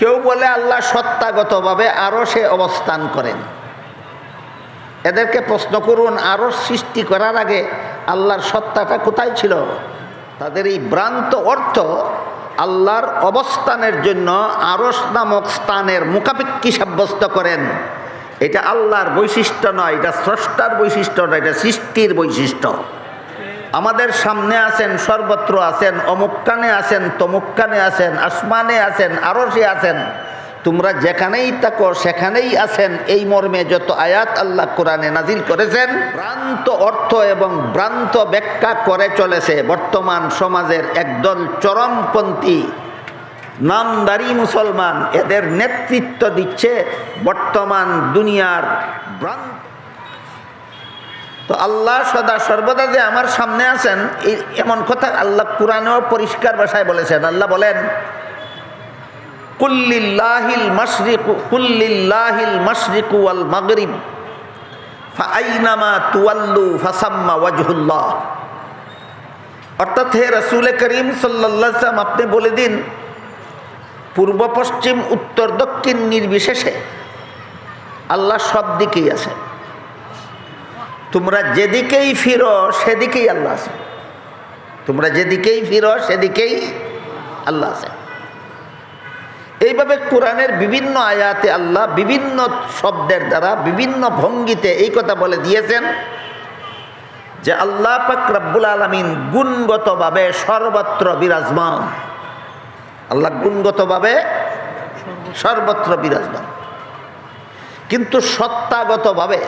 কেউ বলে আল্লাহ সত্তাগতভাবে আরও সে অবস্থান করেন। এদেরকে প্রশ্ন করুন আরও সৃষ্টি করার আগে আল্লাহর সত্তাটা কোথায় ছিল? তাদের এই ভ্রান্ত অর্থ আল্লাহর অবস্থানের জন্য আরস নামক স্থানের মুখাপেক্ষী সাব্যস্ত করেন। এটা আল্লাহর বৈশিষ্ট্য নয়, এটা স্রষ্টার বৈশিষ্ট্য নয়, এটা সৃষ্টির বৈশিষ্ট্য। আমাদের সামনে আছেন, সর্বত্র আছেন অমুক্কানে আছেন তমুক্কানে আছেন, আসমানে আছেন আরও সে আছেন। তোমরা যেখানেই থাকো, সেখানেই আছেন। এই মর্মে যত আয়াত আল্লাহ কোরআনে নাজিল করেছেন, ভ্রান্ত অর্থ এবং ভ্রান্ত ব্যাখ্যা করে চলেছে বর্তমান সমাজের একদল চরমপন্থী, নামদারি মুসলমান। এদের নেতৃত্ব দিচ্ছে বর্তমান দুনিয়ার ভ্রান্ত তো আল্লাহ সদা সর্বদা যে আমার সামনে আছেন, এই এমন কথা আল্লাহ কোরআনেও পরিষ্কার ভাষায় বলেছেন। আল্লাহ বলেন, কুল্লিল্লাহিল মশরিকু কুল্লিল্লাহিল মশরিকু ওয়াল মাগরিব, ফাআইনামা তুয়াল্লু ফাসাম্মা ওয়াজহুল্লাহ। অর্থাৎ হে রসুল করিম সাল্লাম আপনি বলে দিন, পূর্ব পশ্চিম, উত্তর দক্ষিণ নির্বিশেষে আল্লাহ সব দিকেই আছে তোমরা যেদিকেই ফিরো, সেদিকেই আল্লাহ আছে। তোমরা যেদিকেই ফিরো, সেদিকেই আল্লাহ আছে। এইভাবে কোরআনের বিভিন্ন আয়াতে আল্লাহ বিভিন্ন শব্দের দ্বারা, বিভিন্ন ভঙ্গিতে এই কথা বলে দিয়েছেন যে আল্লাহ পাক আলমিন গুণগতভাবে সর্বত্র বিরাজমান। আল্লাহ গুণগতভাবে সর্বত্র বিরাজমান। কিন্তু সত্তাগতভাবে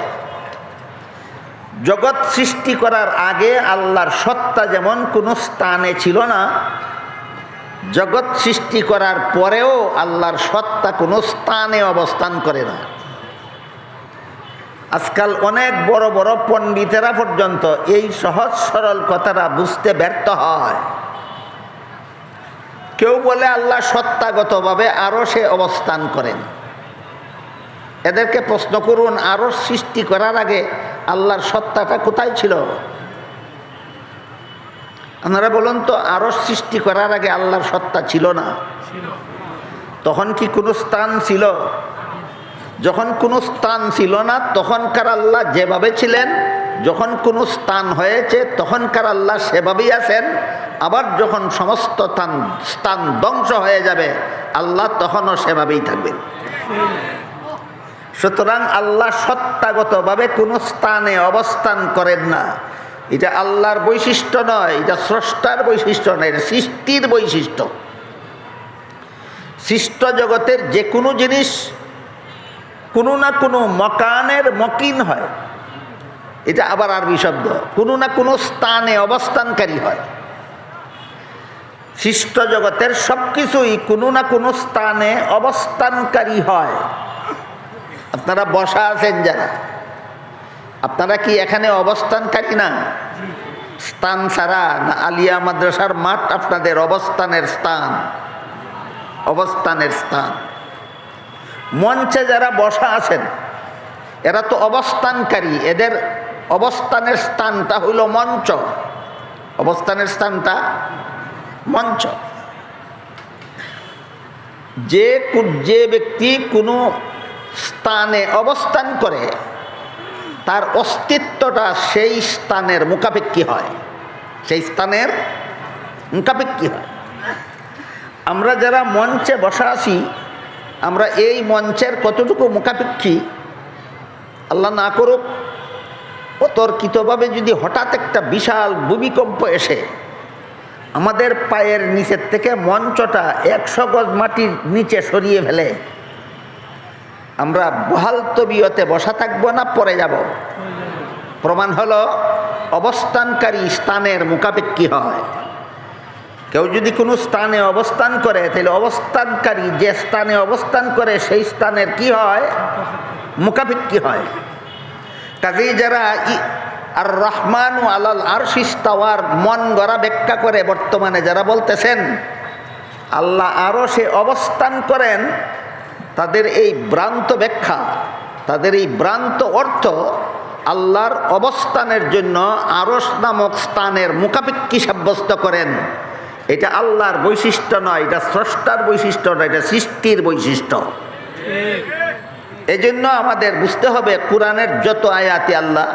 জগৎ সৃষ্টি করার আগে আল্লাহর সত্তা যেমন কোনো স্থানে ছিল না, জগৎ সৃষ্টি করার পরেও আল্লাহর সত্তা কোনো স্থানে অবস্থান করে না। আজকাল অনেক বড় বড় পণ্ডিতেরা পর্যন্ত এই সহজ সরল কথাটা বুঝতে ব্যর্থ হয়। কেউ বলে আল্লাহ সত্তাগতভাবে আরও সে অবস্থান করেন। এদেরকে প্রশ্ন করুন আরও সৃষ্টি করার আগে আল্লাহর সত্তাটা কোথায় ছিল? আপনারা বলুন তো আরও সৃষ্টি করার আগে আল্লাহর সত্তা ছিল না? তখন কি কোনো স্থান ছিল? যখন কোনো স্থান ছিল না তখনকার আল্লাহ যেভাবে ছিলেন যখন কোনো স্থান হয়েছে তখনকার আল্লাহ সেভাবেই আছেন। আবার যখন সমস্ত স্থান স্থান ধ্বংস হয়ে যাবে আল্লাহ তখনও সেভাবেই থাকবেন। সুতরাং আল্লাহ সত্তাগতভাবে কোনো স্থানে অবস্থান করেন না। এটা আল্লাহর বৈশিষ্ট্য নয়, এটা স্রষ্টার বৈশিষ্ট্য নয়, এটা সৃষ্টির বৈশিষ্ট্য। সৃষ্ট জগতের যে কোনো জিনিস কোনো না কোনো মকানের মকিন হয়। এটা আবার আরবি শব্দ, কোনো না কোনো স্থানে অবস্থানকারী হয়। সৃষ্ট জগতের সব কিছুই কোনো না কোনো স্থানে অবস্থানকারী হয়। আপনারা বসা আছেন যারা? আপনারা কি এখানে অবস্থানকারী না? স্থান ছাড়া না আলিয়া মাদ্রাসার মাঠ আপনাদের অবস্থানের স্থান? অবস্থানের স্থান। মঞ্চে যারা বসা আছেন, এরা তো অবস্থানকারী। এদের অবস্থানের স্থানটা হইল মঞ্চ। অবস্থানের স্থানটা মঞ্চ। যে যে ব্যক্তি কোনো স্থানে অবস্থান করে, তার অস্তিত্বটা সেই স্থানের মুখাপেক্ষী হয়। সেই স্থানের মুখাপেক্ষী হয়। আমরা যারা মঞ্চে বসা আছি, আমরা এই মঞ্চের কতটুকু মুখাপেক্ষী, আল্লাহ না করুক, অতর্কিতভাবে যদি হঠাৎ একটা বিশাল ভূমিকম্প এসে আমাদের পায়ের নিচের থেকে মঞ্চটা একশো গজ মাটির নিচে সরিয়ে ফেলে আমরা বহাল তবিয়তে বসা থাকব না পরে যাব। প্রমাণ হলো, অবস্থানকারী স্থানের মুখাপেক্ষী হয়। কেউ যদি কোনো স্থানে অবস্থান করে, তাহলে অবস্থানকারী যে স্থানে অবস্থান করে, সেই স্থানের কি হয়? মুখাপেক্ষী হয়। কাজেই যারা আর রহমান ও আলাল আর শিস্তাওয়ার মন গড়া ব্যাখ্যা করে বর্তমানে যারা বলতেছেন, আল্লাহ আরও সে অবস্থান করেন তাদের এই ভ্রান্ত ব্যাখ্যা, তাদের এই ভ্রান্ত অর্থ আল্লাহর অবস্থানের জন্য আরস নামক স্থানের মুখাপেক্ষী সাব্যস্ত করেন। এটা আল্লাহর বৈশিষ্ট্য নয়, এটা স্রষ্টার বৈশিষ্ট্য নয়, এটা সৃষ্টির বৈশিষ্ট্য। এই জন্য আমাদের বুঝতে হবে কোরআনের যত আয়াতি আল্লাহ,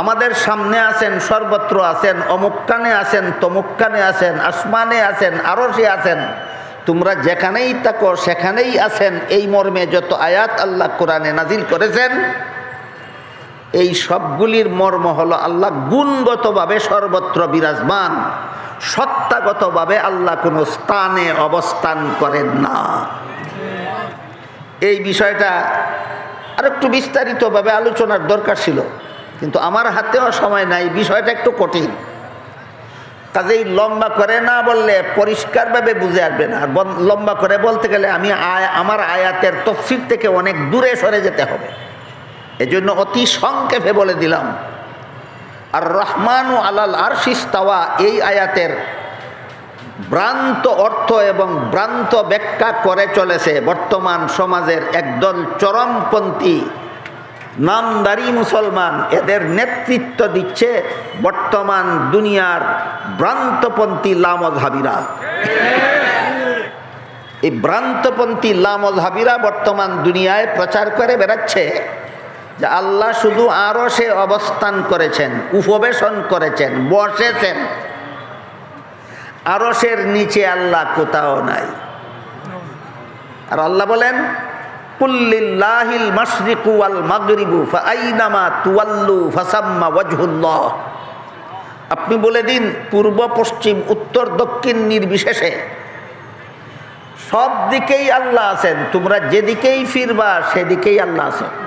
আমাদের সামনে আছেন, সর্বত্র আছেন অমুক্কানে আছেন তমুক্কানে আছেন, আসমানে আছেন আরও সে আছেন। তোমরা যেখানেই থাকো, সেখানেই আছেন। এই মর্মে যত আয়াত আল্লাহ কোরআনে নাজিল করেছেন, এই সবগুলির মর্ম হলো আল্লাহ গুণগতভাবে সর্বত্র বিরাজমান। সত্তাগতভাবে আল্লাহ কোনো স্থানে অবস্থান করেন না। এই বিষয়টা আর একটু বিস্তারিতভাবে আলোচনার দরকার ছিল, কিন্তু আমার হাতেও সময় নাই, বিষয়টা একটু কঠিন। কাজেই লম্বা করে না বললে পরিষ্কারভাবে বুঝে আসবে না। আর লম্বা করে বলতে গেলে আমি আয়- আমার আয়াতের তফসির থেকে অনেক দূরে সরে যেতে হবে। এজন্য অতি সংক্ষেপে বলে দিলাম আর রহমান ও আলাল আরশিস্তাওয়া এই আয়াতের ভ্রান্ত অর্থ এবং ভ্রান্ত ব্যাখ্যা করে চলেছে বর্তমান সমাজের একদল চরমপন্থী নামদারি মুসলমান। এদের নেতৃত্ব দিচ্ছে বর্তমান দুনিয়ার ভ্রান্তপন্থী লামজহাবিরা এই ভ্রান্তপন্থী লামজহাবিরা বর্তমান দুনিয়ায় প্রচার করে বেড়াচ্ছে যে আল্লাহ শুধু আরও সে অবস্থান করেছেন, উপবেশন করেছেন, বসেছেন। আরসের নিচে আল্লাহ কোথাও নাই। আর আল্লাহ বলেন কুল্লিল্লাহিল মাশরিকু ওয়াল মাগরিবু, ফাআইনামা তুওয়াল্লু ফাসাম্মা ওয়াজহুল্লাহ। আপনি বলে দিন, পূর্ব, পশ্চিম, উত্তর, দক্ষিণ, নির্বিশেষে। সব দিকেই আল্লাহ আছেন, তোমরা যেদিকেই ফিরবা, সেদিকেই আল্লাহ আছেন।